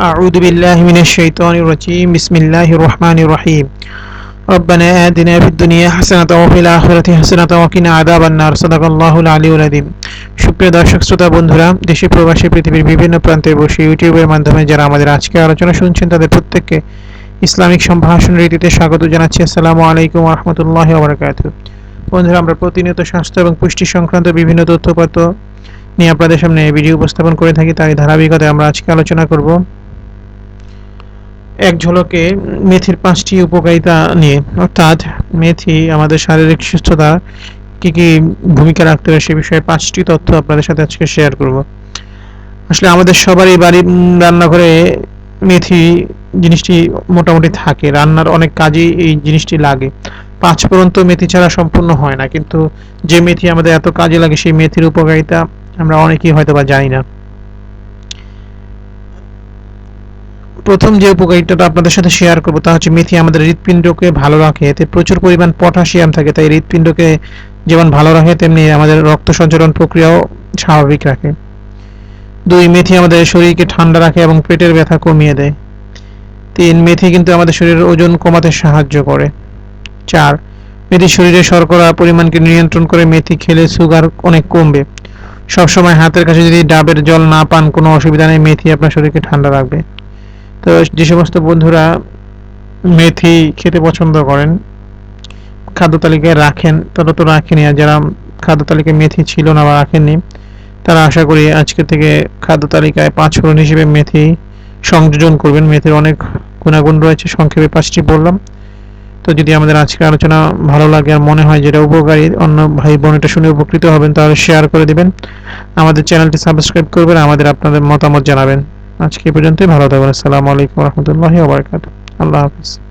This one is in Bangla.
أعوذ بالله من الشيطان الرجيم بسم الله الرحمن الرحيم ربنا آتنا في الدنيا حسنة وفي الآخرة حسنة وقنا عذاب النار صدق الله العلي العظيم সুপ্রিয় দর্শক শ্রোতা বন্ধুরা দেশে প্রবাসী পৃথিবীর বিভিন্ন প্রান্তে বসে ইউটিউবের মাধ্যমে যারা আমাদের আজকে আলোচনা শুনছেন তাদের প্রত্যেককে ইসলামিক সম্ভাষণ রীতিতে স্বাগত জানাচ্ছি আসসালামু আলাইকুম রহমতুল্লাহ ওবরাকাত বন্ধুরা আমরা প্রতিনিয়ত স্বাস্থ্য এবং পুষ্টি সংক্রান্ত বিভিন্ন তথ্যপত্র নিয়ে আপনাদের সামনে ভিডিও উপস্থাপন করে থাকি তারই ধারাবাহিকতায় আমরা আজকে আলোচনা করব এক ঝলকে মেথির পাঁচটি উপকারিতা নিয়ে। অর্থাৎ মেথি, আমাদের শারীরিক সুস্থতা, কি কি ভূমিকা রাখতে পারে সে বিষয়ে পাঁচটি তথ্য আপনাদের সাথে আজকে শেয়ার করব। আসলে আমাদের সবারই বাড়ি রান্নাঘরে মেথি জিনিসটি মোটামুটি থাকে। রান্নার অনেক কাজেই এই জিনিসটি লাগে। পাঁচ পর্যন্ত মেথি ছাড়া সম্পূর্ণ হয় না। কিন্তু যে মেথি আমাদের এত কাজে লাগে, সেই মেথির উপকারিতা আমরা অনেকেই হয়তো বা জানি না। প্রথম যে উপকারিতাটা আপনাদের সাথে শেয়ার করব তা হচ্ছে মেথি আমাদের হৃৎপিণ্ডকে ভালো রাখে, এতে প্রচুর পরিমাণ পটাশিয়াম থাকে, তাই হৃৎপিণ্ডকে যেমন ভালো রাখে, তেমনি আমাদের রক্ত সঞ্চালন প্রক্রিয়াও স্বাভাবিক রাখে। দুই, মেথি আমাদের শরীরকে ঠান্ডা রাখে এবং পেটের ব্যথা কমিয়ে দেয়। তিন, মেথি কিন্তু আমাদের শরীরের ওজন কমাতে সাহায্য করে। চার মেথি শরীরে শর্করা পরিমাণকে নিয়ন্ত্রণ করে মেথি খেলে সুগার অনেক কমবে। সবসময় হাতের কাছে যদি ডাবের জল না পান, কোনো অসুবিধা নেই, মেথি আপনার শরীরকে ঠান্ডা রাখবে। তো যে সমস্ত বন্ধুরা মেথি খেতে পছন্দ করেন, খাদ্য তালিকায় রাখেন, তারা তো রাখেনি আর যারা খাদ্য তালিকায় মেথি ছিল না বা রাখেননি, তারা আশা করি আজকে থেকে খাদ্য তালিকায় পাঁচ ফোড়ন হিসেবে মেথি সংযোজন করবেন। মেথির অনেক গুণাগুণ রয়েছে, সংক্ষেপে পাঁচটি বললাম। তো যদি আমাদের আজকে আলোচনা ভালো লাগে আর মনে হয় যেটা উপকারী, অন্য ভাই বোন এটা শুনে উপকৃত হবেন, তাহলে শেয়ার করে দিবেন। আমাদের চ্যানেলটি সাবস্ক্রাইব করবেন, আমাদের আপনাদের মতামত জানাবেন। আজকে পর্যন্ত ভালো থাকবেন। আসসালামু আলাইকুম রহমতুল্লাহ আল্লাহ হাফিজ।